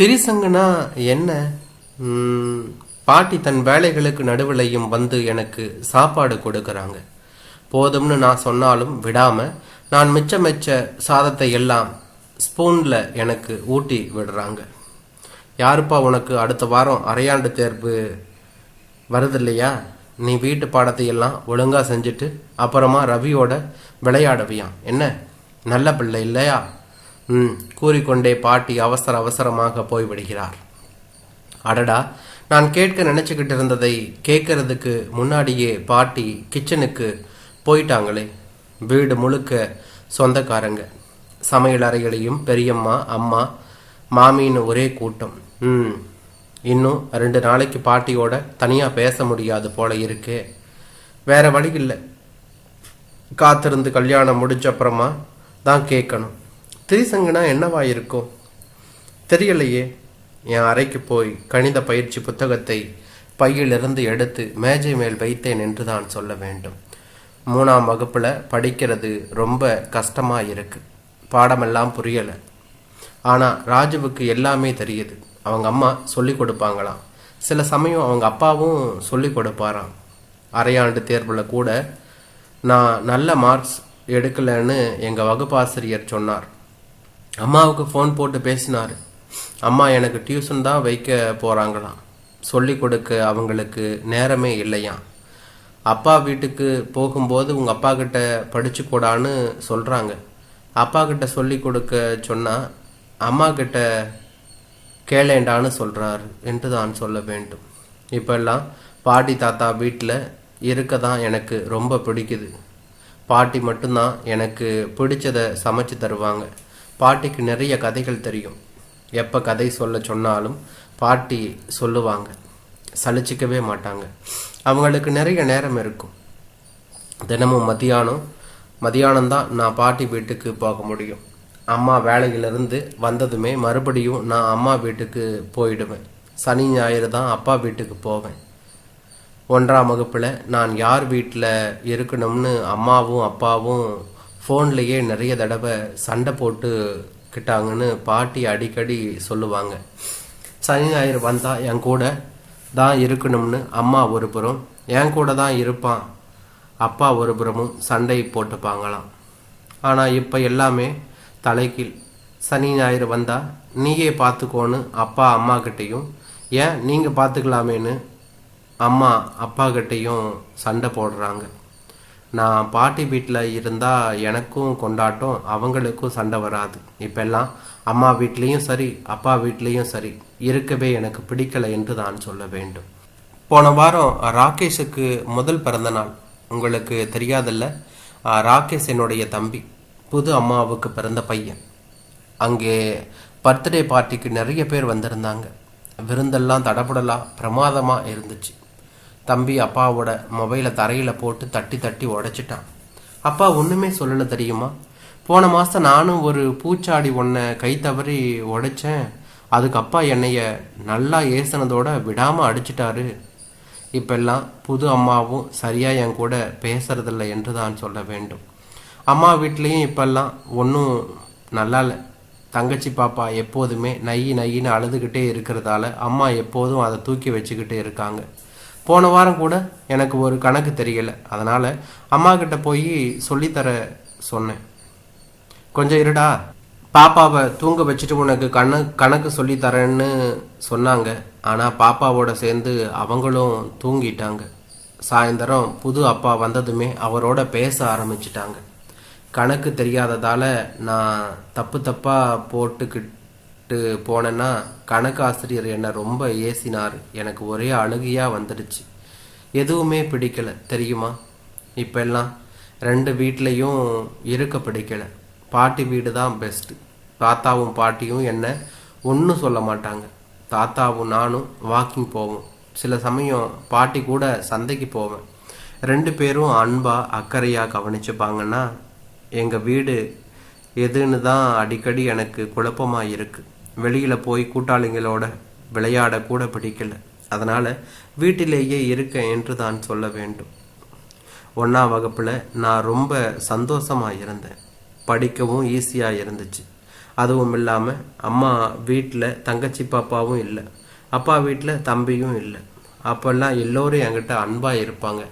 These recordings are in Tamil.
திரிசங்கனா என்ன? பாட்டி தன் வேலைகளுக்கு நடுவிலையும் வந்து எனக்கு சாப்பாடு கொடுக்குறாங்க. போதும்னு நான் சொன்னாலும் விடாமல் நான் மிச்ச மிச்ச சாதத்தை எல்லாம் ஸ்பூனில் எனக்கு ஊட்டி விடுறாங்க. யாருப்பா உனக்கு அடுத்த வாரம் அரையாண்டு தேர்வு வருது இல்லையா நீ வீட்டு பாடத்தை எல்லாம் செஞ்சுட்டு அப்புறமா ரவியோட விளையாடுவியாம். என்ன? நல்ல பிள்ளை இல்லையா? கூறிக்கொண்டே பாட்டி அவசர அவசரமாக போய்விடுகிறார். அடடா நான் கேட்க நினச்சிக்கிட்டு இருந்ததை கேட்கறதுக்கு முன்னாடியே பாட்டி கிச்சனுக்கு போயிட்டாங்களே. வீடு முழுக்க சொந்தக்காரங்க. சமையல் அறைகளையும் பெரியம்மா அம்மா மாமின்னு ஒரே கூட்டம். ம் இன்னும் ரெண்டு நாளைக்கு பாட்டியோட தனியாக பேச முடியாது போல இருக்கே. வேற வழி இல்லை. காத்திருந்து கல்யாணம் முடிச்சப்புறமா தான் கேட்கணும். திரிசங்கனா என்னவா இருக்கும்? தெரியலையே. என் அறைக்கு போய் கணித பயிற்சி புத்தகத்தை பையிலிருந்து எடுத்து மேஜை மேல் வைத்தேன் என்று தான் சொல்ல வேண்டும். மூணாம் வகுப்பில் படிக்கிறது ரொம்ப கஷ்டமாக இருக்கு. பாடமெல்லாம் புரியலை. ஆனால் ராஜுவுக்கு எல்லாமே தெரியுது. அவங்க அம்மா சொல்லி கொடுப்பாங்களாம். சில சமயம் அவங்க அப்பாவும் சொல்லி கொடுப்பாராம். அரையாண்டு தேர்வில் கூட நான் நல்ல மார்க்ஸ் எடுக்கலைன்னு எங்கள் வகுப்பாசிரியர் சொன்னார். அம்மாவுக்கு ஃபோன் போட்டு பேசினார். அம்மா எனக்கு டியூஷன் தான் வைக்க போகிறாங்களாம் சொல்லி கொடுக்க அவங்களுக்கு நேரமே இல்லையாம். அப்பா வீட்டுக்கு போகும்போது உங்கள் அப்பா கிட்ட படிச்சுக்கூடான்னு சொல்கிறாங்க அப்பா கிட்ட சொல்லி கொடுக்க சொன்னால் அம்மா கிட்ட கேளேண்டான்னு சொல்கிறாரு என்று தான் சொல்ல வேண்டும். இப்போல்லாம் பாட்டி தாத்தா வீட்டில் இருக்க தான் எனக்கு ரொம்ப பிடிக்குது. பாட்டி மட்டும்தான் எனக்கு பிடிச்சதை சமைச்சு தருவாங்க. பாட்டிக்கு நிறைய கதைகள் தெரியும். எப்போ கதை சொல்ல சொன்னாலும் பாட்டி சொல்லுவாங்க. சலிச்சிக்கவே மாட்டாங்க. அவங்களுக்கு நிறைய நேரம் இருக்கும். தினமும் மதியானம் மதியானம்தான் நான் பாட்டி வீட்டுக்கு போக முடியும். அம்மா வேலையிலிருந்து வந்ததுமே மறுபடியும் நான் அம்மா வீட்டுக்கு போயிடுவேன். சனி ஞாயிறு தான் அப்பா வீட்டுக்கு போவேன். ஒன்றாம் வகுப்பில் நான் யார் வீட்டில் இருக்கணும்னு அம்மாவும் அப்பாவும் ஃபோன்லேயே நிறைய தடவை சண்டை போட்டு கிட்டாங்கன்னு பாட்டி அடிக்கடி சொல்லுவாங்க. சனி ஞாயிறு வந்தால் என் கூட தான் இருக்கணும்னு அம்மா ஒரு புறம் என் கூட தான் இருப்பான் அப்பா ஒரு புறமும் சண்டை போட்டுப்பாங்களாம். ஆனால் இப்போ எல்லாமே தலைக்கீழ் சனி ஞாயிறு வந்தால் நீயே பார்த்துக்கோன்னு அப்பா அம்மா கிட்டேயும் ஏன் நீங்கள் பார்த்துக்கலாமேன்னு அம்மா அப்பா கிட்டேயும் சண்டை போடுறாங்க. நான் பாட்டி வீட்டில் இருந்தால் எனக்கும் கொண்டாட்டம் அவங்களுக்கும் சண்டை வராது. இப்பெல்லாம் அம்மா வீட்லேயும் சரி அப்பா வீட்லேயும் சரி. இருக்கவே எனக்கு பிடிக்கல என்று தான் சொல்ல வேண்டும். போன வாரம் ராகேஷுக்கு முதல் பிறந்த நாள் உங்களுக்கு தெரியாதல்ல? ராகேஷ் என்னுடைய தம்பி. புது அம்மாவுக்கு பிறந்த பையன். அங்கே பர்த்டே பார்ட்டிக்கு நிறைய பேர் வந்திருந்தாங்க. விருந்தெல்லாம் தடபுடலாக பிரமாதமாக இருந்துச்சு. தம்பி அப்பாவோட மொபைலை தரையில் போட்டு தட்டி தட்டி உடைச்சிட்டான். அப்பா ஒன்றுமே சொல்லலை தெரியுமா? போன மாதம் நானும் ஒரு பூச்சாடி ஒன்றை கை தவறி உடைச்சேன். அதுக்கு அப்பா என்னைய நல்லா ஏசினதோட விடாமல் அடிச்சிட்டாரு. இப்பெல்லாம் புது அம்மாவும் சரியாக என் கூட பேசுறதில்ல என்று தான் சொல்ல வேண்டும். அம்மா வீட்லேயும் இப்பெல்லாம் ஒன்றும் நல்லா இல்லை. தங்கச்சி பாப்பா எப்போதுமே நை நையின்னு அழுதுகிட்டே இருக்கிறதால அம்மா எப்போதும் அதை தூக்கி வச்சுக்கிட்டே இருக்காங்க. போன வாரம் கூட எனக்கு ஒரு கணக்கு தெரியலை. அதனால் அம்மா கிட்ட போய் சொல்லித்தர சொன்னேன். கொஞ்சம் இருடா. பாப்பாவை தூங்க வச்சுட்டு உனக்கு கண கணக்கு சொல்லித்தரேன்னு சொன்னாங்க. ஆனால் பாப்பாவோட சேர்ந்து அவங்களும் தூங்கிட்டாங்க. சாயந்தரம் புது அப்பா வந்ததுமே அவரோட பேச ஆரம்பிச்சிட்டாங்க. கணக்கு தெரியாததால் நான் தப்பு தப்பாக போட்டுக்கிட்டு போனேன்னா கணக்கு ஆசிரியர் என்னை ரொம்ப ஏசினார். எனக்கு ஒரே அழுகையாக வந்துடுச்சு. எதுவுமே பிடிக்கல தெரியுமா? இப்பெல்லாம் ரெண்டு வீட்லேயும் இருக்க பிடிக்கலை. பாட்டி வீடு தான் பெஸ்ட்டு தாத்தாவும் பாட்டியும் என்ன ஒன்றும் சொல்ல மாட்டாங்க. தாத்தாவும் நானும் வாக்கிங் போவோம். சில சமயம் பாட்டி கூட சந்தைக்கு போவேன். ரெண்டு பேரும் அன்பாக அக்கறையாக கவனிச்சுப்பாங்கன்னா எங்கள் வீடு எதுன்னு தான் அடிக்கடி எனக்கு குழப்பமாக இருக்குது வெளியில் போய் கூட்டாளிங்களோட விளையாட கூட பிடிக்கல. அதனால் வீட்டிலேயே இருக்கேன் என்று தான் சொல்ல வேண்டும். ஒன்றாம் வகுப்பில் நான் ரொம்ப சந்தோஷமாக இருந்தேன். படிக்கவும் ஈஸியாக இருந்துச்சு. அதுவும் இல்லாமல் அம்மா வீட்டில் தங்கச்சி பாப்பாவும் இல்லை. அப்பா வீட்டில் தம்பியும் இல்லை. அப்போல்லாம் எல்லோரும் என்கிட்ட அன்பாக இருப்பாங்க.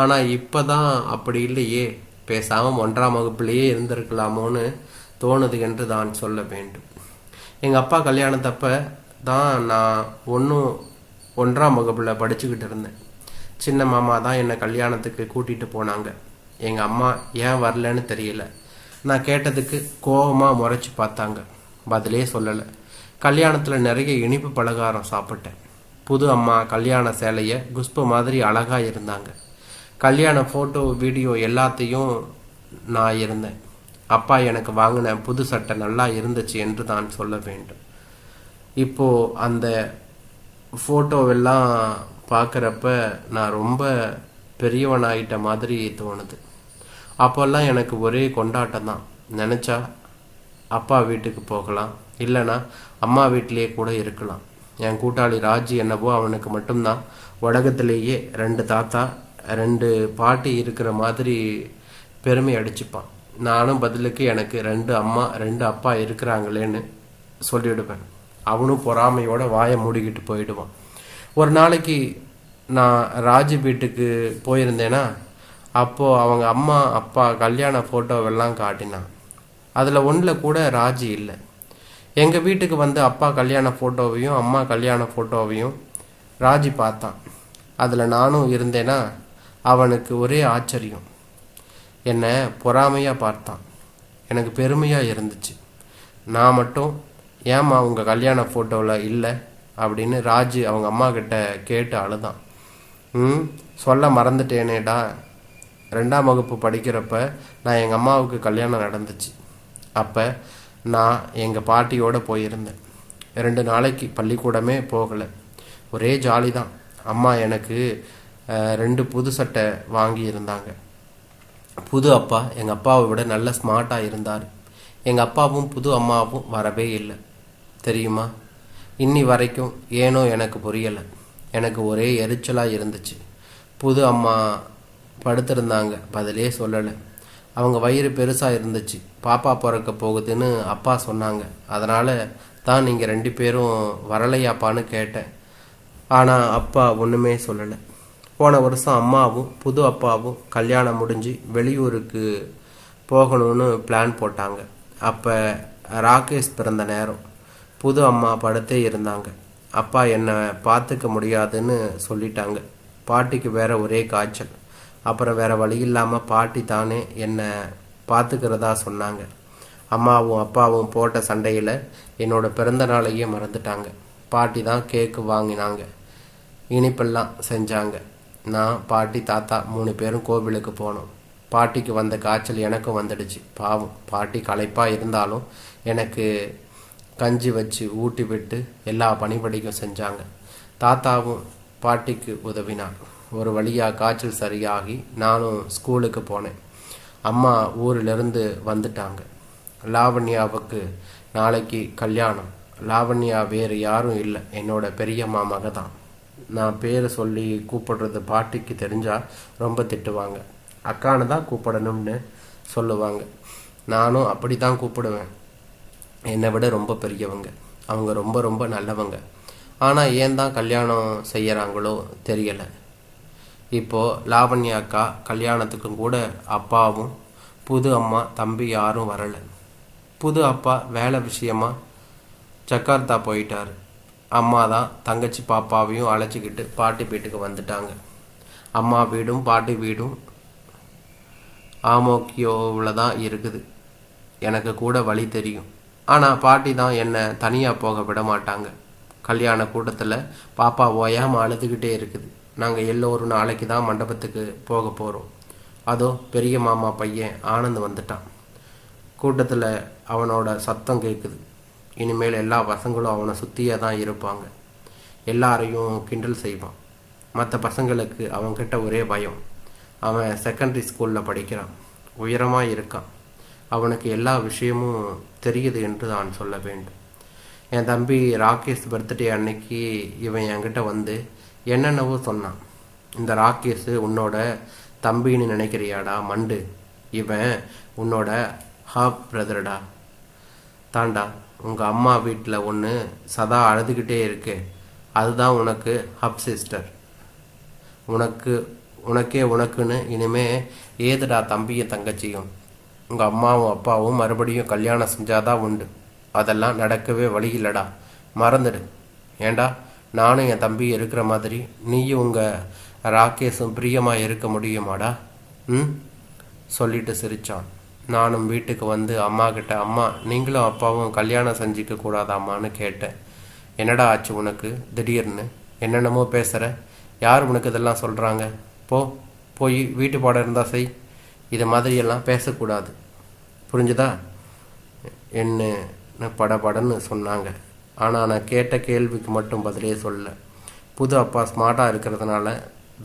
ஆனால் இப்போ தான் அப்படி இல்லையே. பேசாமல் ஒன்றாம் வகுப்புலேயே இருந்திருக்கலாமோன்னு தோணுது என்று தான் சொல்ல வேண்டும். எங்கள் அப்பா கல்யாணத்தப்போ தான் நான் ஒன்றும் ஒன்றாம் வகுப்பில் படிச்சுக்கிட்டு இருந்தேன். சின்ன மாமா தான் என்னை கல்யாணத்துக்கு கூட்டிகிட்டு போனாங்க. எங்கள் அம்மா ஏன் வரலன்னு தெரியல. நான் கேட்டதுக்கு கோபமாக முறைச்சி பார்த்தாங்க. பதிலே சொல்லலை. கல்யாணத்தில் நிறைய இனிப்பு பலகாரம் சாப்பிட்டேன். புது அம்மா கல்யாண சேலையை குஷ்பு மாதிரி அழகாக இருந்தாங்க. கல்யாண ஃபோட்டோ வீடியோ எல்லாத்தையும் நான் இருந்தேன். அப்பா எனக்கு வாங்கின புது சட்டை நல்லா இருந்துச்சு என்று தான் சொல்ல வேண்டும். இப்போது அந்த ஃபோட்டோவெல்லாம் பார்க்குறப்ப நான் ரொம்ப பெரியவனாயிட்ட மாதிரி தோணுது. அப்போல்லாம் எனக்கு ஒரே கொண்டாட்டம் தான். நினச்சா அப்பா வீட்டுக்கு போகலாம். இல்லைன்னா அம்மா வீட்டிலேயே கூட இருக்கலாம். என் கூட்டாளி ராஜ் என்னவோ அவனுக்கு மட்டும்தான். உலகத்திலேயே ரெண்டு தாத்தா ரெண்டு பாட்டி இருக்கிற மாதிரி பெருமை அடிச்சுப்பான். நானும் பதிலுக்கு எனக்கு ரெண்டு அம்மா ரெண்டு அப்பா இருக்கிறாங்களேன்னு சொல்லிவிடுவேன். அவனும் பொறாமையோட வாயை மூடிக்கிட்டு போயிடுவான். ஒரு நாளைக்கு நான் ராஜி வீட்டுக்கு போயிருந்தேன்னா அப்போது அவங்க அம்மா அப்பா கல்யாண ஃபோட்டோவெல்லாம் காட்டினான். அதில் ஒன்றில் கூட ராஜி இல்லை. எங்கள் வீட்டுக்கு வந்து அப்பா கல்யாண ஃபோட்டோவையும் அம்மா கல்யாண ஃபோட்டோவையும் ராஜி பார்த்தான். அதில் நானும் இருந்தேன்னா அவனுக்கு ஒரே ஆச்சரியம். என்னை பொறாமையாக பார்த்தான். எனக்கு பெருமையாக இருந்துச்சு. நான் மட்டும் ஏம்மா உங்கள் கல்யாண ஃபோட்டோவில் இல்லை? அப்படின்னு ராஜு அவங்க அம்மா கிட்ட கேட்டு அழுதான். ம் சொல்ல மறந்துட்டேனேடா. ரெண்டாம் வகுப்பு படிக்கிறப்ப நான் எங்கள் அம்மாவுக்கு கல்யாணம் நடந்துச்சு. அப்போ நான் எங்கள் பாட்டியோடு போயிருந்தேன். ரெண்டு நாளைக்கு பள்ளிக்கூடமே போகலை. ஒரே ஜாலி தான் அம்மா எனக்கு ரெண்டு புது சட்டை வாங்கி இருந்தாங்க புது அப்பா எங்கள் அப்பாவை விட நல்ல ஸ்மார்ட்டாக இருந்தார். எங்கள் அப்பாவும் புது அம்மாவும் வரவே இல்லை. தெரியுமா? இன்னி வரைக்கும் ஏனோ எனக்கு புரியலை. எனக்கு ஒரே எரிச்சலாக இருந்துச்சு. புது அம்மா படுத்திருந்தாங்க. பதிலே சொல்லலை. அவங்க வயிறு பெருசாக இருந்துச்சு. பாப்பா பிறக்க போகுதுன்னு அப்பா சொன்னாங்க. அதனால் தான் நீங்கள் ரெண்டு பேரும் வரலையாப்பான்னு கேட்டேன். ஆனால் அப்பா ஒன்றுமே சொல்லலை. போன வருஷம் அம்மாவும் புது அப்பாவும் கல்யாணம் முடிஞ்சு வெளியூருக்கு போகணும்னு பிளான் போட்டாங்க. அப்போ ராகேஷ் பிறந்த நேரம். புது அம்மா படுத்தே இருந்தாங்க. அப்பா என்னை பார்த்துக்க முடியாதுன்னு சொல்லிட்டாங்க. பாட்டிக்கு வேற ஒரே காய்ச்சல். அப்புறம் வேற வழி இல்லாமல் பாட்டி தானே என்னை பார்த்துக்கிறதா சொன்னாங்க. அம்மாவும் அப்பாவும் போட்ட சண்டையில் என்னோட பிறந்த நாளையே மறந்துட்டாங்க. பாட்டி தான் கேக்கு வாங்கினாங்க. இனிப்பெல்லாம் செஞ்சாங்க. நான் பாட்டி தாத்தா மூணு பேரும் கோவிலுக்கு போனோம். பாட்டிக்கு வந்த காய்ச்சல் எனக்கும் வந்துடுச்சு. பாவம் பாட்டி களைப்பாக இருந்தாலும் எனக்கு கஞ்சி வச்சு ஊட்டி விட்டு எல்லா பணிபடிக்கும் செஞ்சாங்க. தாத்தாவும் பாட்டிக்கு உதவினார். ஒரு வழியாக காய்ச்சல் சரியாகி நானும் ஸ்கூலுக்கு போனேன். அம்மா ஊரிலிருந்து வந்துட்டாங்க. லாவண்யாவுக்கு நாளைக்கு கல்யாணம். லாவண்யா வேறு யாரும் இல்லை. என்னோட பெரியம்மா மக தான் நான் பேரை சொல்லி கூப்பிடுறது பாட்டிக்கு தெரிஞ்சால் ரொம்ப திட்டுவாங்க. அக்கானு தான் கூப்பிடணும்னு சொல்லுவாங்க. நானும் அப்படி தான் கூப்பிடுவேன். என்னை விட ரொம்ப பெரியவங்க. அவங்க ரொம்ப ரொம்ப நல்லவங்க. ஆனால் ஏன் தான் கல்யாணம் செய்கிறாங்களோ தெரியலை. இப்போது லாவண்யா அக்கா கல்யாணத்துக்கும் கூட அப்பாவும் புது அம்மா தம்பி யாரும் வரலை. புது அப்பா வேலை விஷயமா ஜக்கார்த்தா போயிட்டார். அம்மா தான் தங்கச்சி பாப்பாவையும் அழைச்சிக்கிட்டு பாட்டி வீட்டுக்கு வந்துட்டாங்க. அம்மா வீடும் பாட்டி வீடும் ஆமோக்கியோவில் தான் இருக்குது. எனக்கு கூட வழி தெரியும். ஆனால் பாட்டி தான் என்னை தனியாக போக விட மாட்டாங்க. கல்யாண கூட்டத்தில் பாப்பா ஓயாமல் அழுதுகிட்டே இருக்குது. நாங்கள் எல்லோரும் நாளைக்கு தான் மண்டபத்துக்கு போக போகிறோம் அதோ பெரிய மாமா பையன் ஆனந்த் வந்துட்டான். கூட்டத்தில் அவனோட சத்தம் கேட்குது இனிமேல் எல்லா பசங்களும் அவனை சுற்றியே தான் இருப்பாங்க. எல்லாரையும் கிண்டல் செய்வான். மற்ற பசங்களுக்கு அவன்கிட்ட ஒரே பயம். அவன் செகண்டரி ஸ்கூலில் படிக்கிறான். உயரமாக இருக்கான். அவனுக்கு எல்லா விஷயமும் தெரியுது என்று நான் சொல்ல வேண்டும். என் தம்பி ராகேஷ் பர்த்டே அன்னைக்கு இவன் என்கிட்ட வந்து என்னென்னவோ சொன்னான். இந்த ராகேஷ் உன்னோட தம்பின்னு நினைக்கிறியாடா? மண்டு. இவன் உன்னோட ஹாப் பிரதர்டா தாண்டா. உங்கள் அம்மா வீட்டில் ஒன்று சதா அழுதுகிட்டே இருக்கே அதுதான் உனக்கு ஹப் சிஸ்டர் உனக்கு உனக்கே உனக்குன்னு இனிமே ஏதுடா தம்பியும் தங்கச்சியும்? உங்கள் அம்மாவும் அப்பாவும் மறுபடியும் கல்யாணம் செஞ்சாதான் உண்டு. அதெல்லாம் நடக்கவே வழி இல்லடா. மறந்துடு. ஏண்டா? நானும் என் தம்பி இருக்கிற மாதிரி நீயும் உங்கள் ராகேஷும் பிரியமாக இருக்க முடியுமாடா? ம்? சொல்லிட்டு சிரிச்சான். நானும் வீட்டுக்கு வந்து அம்மா கிட்ட அம்மா நீங்களும் அப்பாவும் கல்யாணம் செஞ்சுக்க கூடாதாம்மான்னு கேட்டேன். என்னடா ஆச்சு உனக்கு? திடீர்னு? என்னென்னமோ பேசுகிற யார் உனக்கு இதெல்லாம் சொல்கிறாங்க போ போய் வீட்டு பாடம் இருந்தால் செய். இது மாதிரியெல்லாம் பேசக்கூடாது. புரிஞ்சுதா? என்ன படபடன்னு சொன்னாங்க. ஆனால் நான் கேட்ட கேள்விக்கு மட்டும் பதிலே சொல்ல புது அப்பா ஸ்மார்ட்டாக இருக்கிறதுனால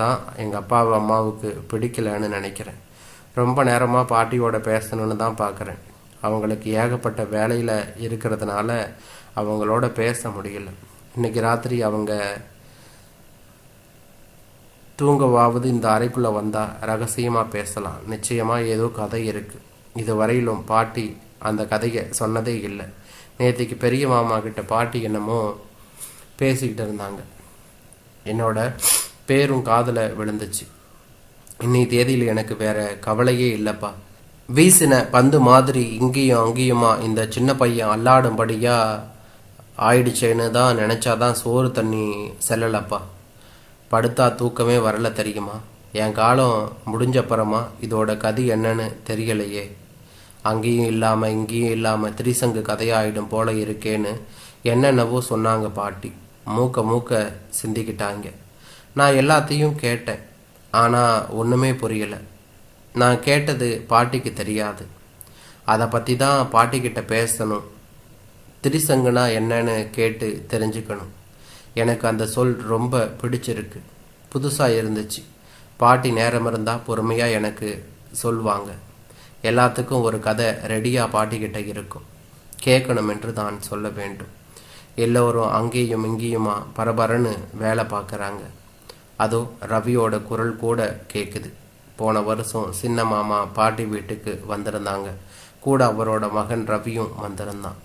தான் எங்கள் அப்பாவை அம்மாவுக்கு பிடிக்கலன்னு நினைக்கிறேன். ரொம்ப நேரமாக பாட்டியோட பேசணும்னு தான் பார்க்குறேன் அவங்களுக்கு ஏகப்பட்ட வேலையில் இருக்கிறதுனால அவங்களோட பேச முடியல. இன்னைக்கு ராத்திரி அவங்க தூங்கவாவது இந்த அறைக்குள்ளே வந்தால் ரகசியமாக பேசலாம். நிச்சயமாக ஏதோ கதை இருக்குது இது வரையிலும் பாட்டி அந்த கதையை சொன்னதே இல்லை. நேற்றுக்கு பெரிய மாமா கிட்ட பாட்டி என்னமோ பேசிக்கிட்டு இருந்தாங்க. என்னோட பேரும் காதில் விழுந்துச்சு. இன்னை தேதியில் எனக்கு வேற கவலையே இல்லைப்பா. வீசின பந்து மாதிரி இங்கேயும் அங்கேயுமா இந்த சின்ன பையன் அல்லாடும்படியா ஆயிடுச்சேன்னு தான் நினச்சாதான் சோறு தண்ணி செல்லலப்பா. படுத்தா தூக்கமே வரல தெரியுமா? என் காலம் முடிஞ்சப்புறமா இதோட கதி என்னன்னு தெரியலையே. அங்கேயும் இல்லாமல் இங்கேயும் இல்லாமல் திரிசங்கு கதையாயிடும் போல இருக்கேன்னு என்னென்னவோ சொன்னாங்க பாட்டி. மூக்க மூக்க சிந்திக்கிட்டாங்க. நான் எல்லாத்தையும் கேட்டேன். ஆனால் ஒன்றுமே புரியலை. நான் கேட்டது பாட்டிக்கு தெரியாது. அதை பற்றி தான் பாட்டிக்கிட்ட பேசணும். திரிசங்குனா என்னன்னு கேட்டு தெரிஞ்சுக்கணும். எனக்கு அந்த சொல் ரொம்ப பிடிச்சிருக்கு. புதுசாக இருந்துச்சு. பாட்டி நேரம் இருந்தால் பொறுமையாக எனக்கு சொல்வாங்க. எல்லாத்துக்கும் ஒரு கதை ரெடியாக பாட்டிக்கிட்ட இருக்கும். கேட்கணும் என்று தான் சொல்ல வேண்டும். எல்லோரும் அங்கேயும் இங்கேயுமா பரபரன்னு வேலை பார்க்குறாங்க. அதோ ரவியோட குரல் கூட கேட்குது போன வருஷம் சின்ன மாமா பாட்டி வீட்டுக்கு வந்திருந்தாங்க. கூட அவரோட மகன் ரவியும் வந்திருந்தான்.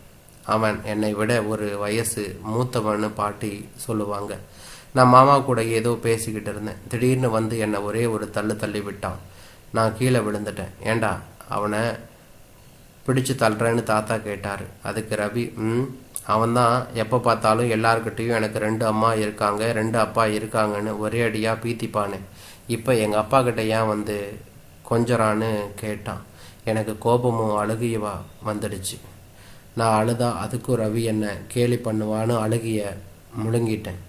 அவன் என்னை விட ஒரு வயசு மூத்தவன்னு பாட்டி சொல்லுவாங்க. நான் மாமா கூட ஏதோ பேசிக்கிட்டு இருந்தேன். திடீர்னு வந்து என்னை ஒரே ஒரு தள்ளு தள்ளி விட்டான். நான் கீழே விழுந்துட்டேன். ஏண்டா அவனை பிடிச்சு தள்ளுறேன்னு தாத்தா கேட்டார். அதுக்கு ரவி ம் அவன்தான் எப்போ பார்த்தாலும் எல்லாருக்கிட்டேயும் எனக்கு ரெண்டு அம்மா இருக்காங்க ரெண்டு அப்பா இருக்காங்கன்னு ஒரே அடியாக பீத்திப்பானு. இப்போ எங்கள் அப்பா கிட்ட ஏன் வந்து கொஞ்சரான்னு கேட்டான். எனக்கு கோபமும் அழுகியவா வந்துடுச்சு. நான் அழுதா அதுக்கும் ரவி என்னை கேலி பண்ணுவான்னு அழுகிய முழுங்கிட்டேன்.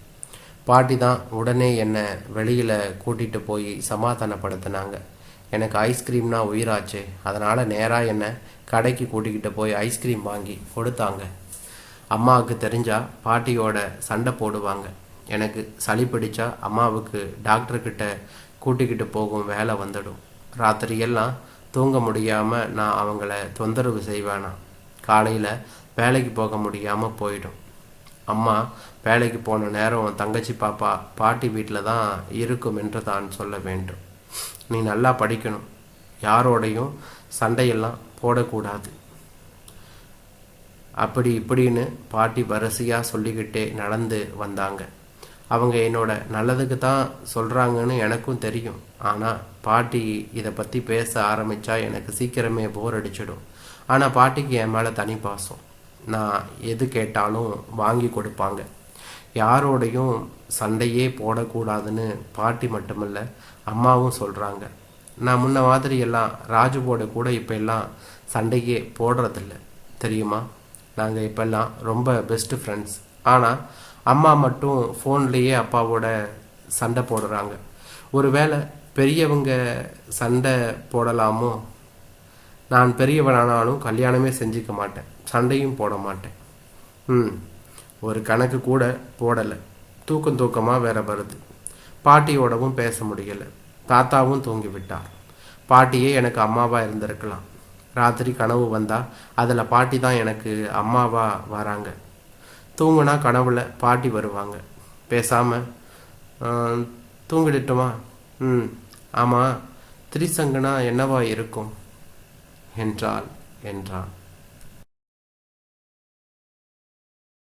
பாட்டி தான் உடனே என்னை வெளியில் கூட்டிகிட்டு போய் சமாதானப்படுத்தினாங்க. எனக்கு ஐஸ்கிரீம்னா உயிராச்சு. அதனால் நேராக என்னை கடைக்கு கூட்டிக்கிட்டு போய் ஐஸ்கிரீம் வாங்கி கொடுத்தாங்க. அம்மாவுக்கு தெரிஞ்சால் பாட்டியோட சண்டை போடுவாங்க. எனக்கு சளி பிடிச்சா அம்மாவுக்கு டாக்டர்கிட்ட கூட்டிக்கிட்டு போகும் வேலை வந்துடும். ராத்திரியெல்லாம் தூங்க முடியாமல் நான் அவங்கள தொந்தரவு செய்வேனா? காலையில் வேலைக்கு போக முடியாமல் போயிடும். அம்மா வேலைக்கு போன நேரம் தங்கச்சி பாப்பா பாட்டி வீட்டில் தான் இருக்கும் என்று தான் சொல்ல வேண்டும். நீ நல்லா படிக்கணும். யாரோடையும் சண்டையெல்லாம் போடக்கூடாது. அப்படி இப்படின்னு பாட்டி வரிசையாக சொல்லிக்கிட்டே நடந்து வந்தாங்க. அவங்க என்னோட நல்லதுக்கு தான் சொல்கிறாங்கன்னு எனக்கும் தெரியும். ஆனால் பாட்டி இதை பற்றி பேச ஆரம்பித்தா எனக்கு சீக்கிரமே போர் அடிச்சிடும். ஆனால் பாட்டிக்கு என் மேலே தனி பாசம். நான் எது கேட்டாலும் வாங்கி கொடுப்பாங்க. யாரோடையும் சண்டையே போடக்கூடாதுன்னு பாட்டி மட்டுமல்ல அம்மாவும் சொல்கிறாங்க நான் முன்ன மாதிரி எல்லாம் ராஜுவோட கூட இப்போ எல்லாம் சண்டையே போடுறதில்ல. தெரியுமா? நாங்கள் இப்போல்லாம் ரொம்ப பெஸ்ட்டு ஃப்ரெண்ட்ஸ் ஆனால் அம்மா மட்டும் ஃபோன்லேயே அப்பாவோட சண்டை போடுறாங்க. ஒருவேளை பெரியவங்க சண்டை போடலாமோ? நான் பெரியவனானாலும் கல்யாணமே செஞ்சுக்க மாட்டேன். சண்டையும் போட மாட்டேன். ம் ஒரு கணக்கு கூட போடலை. தூக்கம் தூக்கமாக வேற வருது. பாட்டியோடவும் பேச முடியலை. தாத்தாவும் தூங்கி விட்டார். பாட்டியே எனக்கு அம்மாவாக இருந்திருக்கலாம். ராத்திரி கனவு வந்தால் அதில் பாட்டி தான் எனக்கு அம்மாவாக வராங்க. தூங்குனா கனவுல பாட்டி வருவாங்க. பேசாமல் தூங்கிடட்டுமா? ம். ஆமாம் திரிசங்கனா என்னவா இருக்கும்? என்றாள் என்றான்.